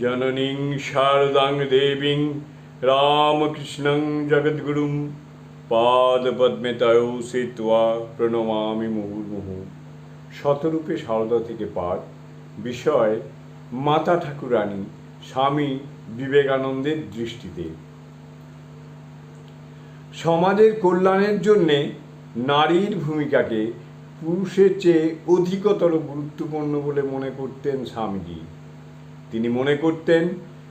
জননীং শারদাং দেবীং রামকৃষ্ণং জগদ্গুরুম পাদপদ্মে তয় সেত্বা প্রণমামি মুহুর্মুহু শতরূপে সারদা থেকে পাঠ, বিষয়, মাতা ঠাকুরানী, স্বামী বিবেকানন্দের দৃষ্টিতে। সমাজের কল্যাণের জন্যে নারীর ভূমিকাকে পুরুষের চেয়ে অধিকতর গুরুত্বপূর্ণ বলে মনে করতেন স্বামীজি। তিনি মনে করতেন,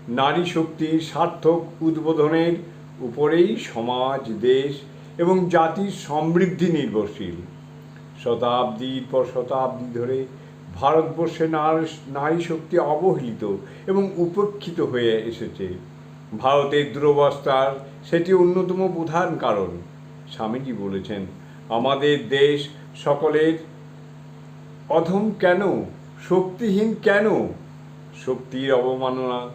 নারী শক্তির সার্থক উদ্বোধনের উপরেই সমাজ, দেশ এবং জাতির সমৃদ্ধি নির্ভরশীল। শতাব্দীর পর শতাব্দী ধরে ভারতবর্ষে নার- নারী শক্তি অবহেলিত এবং উপেক্ষিত হয়ে এসেছে। ভারতের দুরবস্থার সেটি অন্যতম প্রধান কারণ। স্বামীজি বলেছেন, আমাদের দেশ সকলের অধম কেন? শক্তিহীন কেন? শক্তির অবমাননা।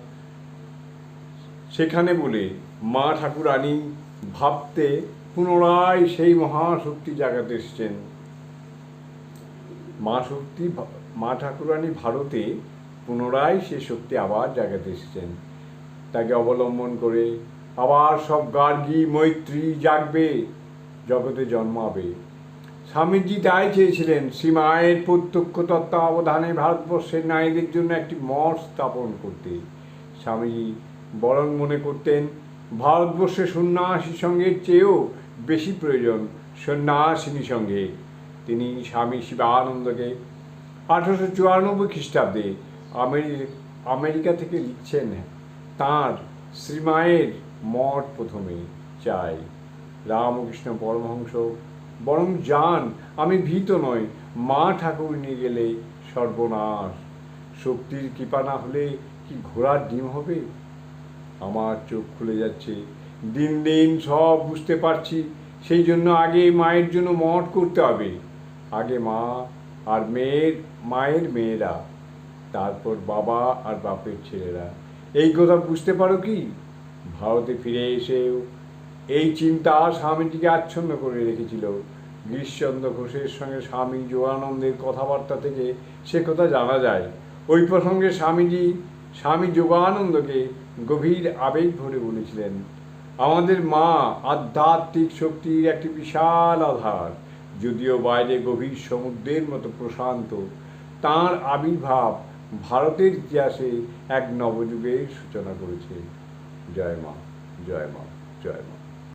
সেখানে বলে, মা ঠাকুরানী, ভাবতে পুনরায় সেই মহাশক্তি জাগাতে এসেছেন। মা শক্তি, মা ঠাকুরানী ভারতে পুনরায় সে শক্তি আবার জাগাতে এসেছেন। তাকে অবলম্বন করে আবার সব গার্গী, মৈত্রী জাগবে, জগতে জন্মাবে। স্বামীজি তাই চেয়েছিলেন শ্রীমায়ের প্রত্যক্ষ তত্ত্বাবধানে ভারতবর্ষের নারীদের জন্য একটি মঠ স্থাপন করতে। স্বামীজি বরং মনে করতেন, ভারতবর্ষে সন্ন্যাসী সঙ্গের চেয়েও বেশি প্রয়োজন সন্ন্যাসিনী সঙ্গে। তিনি স্বামী শিবানন্দকে আঠারোশো চুরানব্বই খ্রিস্টাব্দে আমেরি- আমেরিকা থেকে লিখছেন, তাঁর শ্রীমায়ের মঠ প্রথমে চাই। রামকৃষ্ণ পরমহংস বরং যান আমি ভীত নই। মা ঠাকুর নিয়ে গেলে সর্বনাশ। শক্তির কৃপা না হলে কি ঘোড়ার ডিম হবে? আমার চোখ খুলে যাচ্ছে। দিন দিন সব বুঝতে পারছি। সেই জন্য আগে মায়ের জন্য মঠ করতে হবে। আগে মা আর মেয়ের, মায়ের মেয়েরা, তারপর বাবা আর বাপের ছেলেরা। এই কথা বুঝতে পারো কি? ভারতে ফিরে এসেও এই চিন্তা স্বামীজিকে আচ্ছন্ন করে রেখেছিল। গিরিশচন্দ্র ঘোষের সঙ্গে স্বামী যোগানন্দের কথাবার্তা থেকে সে কথা জানা যায়। ওই প্রসঙ্গে স্বামীজি, স্বামী যোগানন্দকে গভীর আবেগ ভরে বলেছিলেন, আমাদের মা আধ্যাত্মিক শক্তির একটি বিশাল আধার। যদিও বাইরে গভীর সমুদ্রের মতো প্রশান্ত, তাঁর আবির্ভাব ভারতের ইতিহাসে এক নবযুগের সূচনা করেছে। জয় মা জয় মা জয় মা।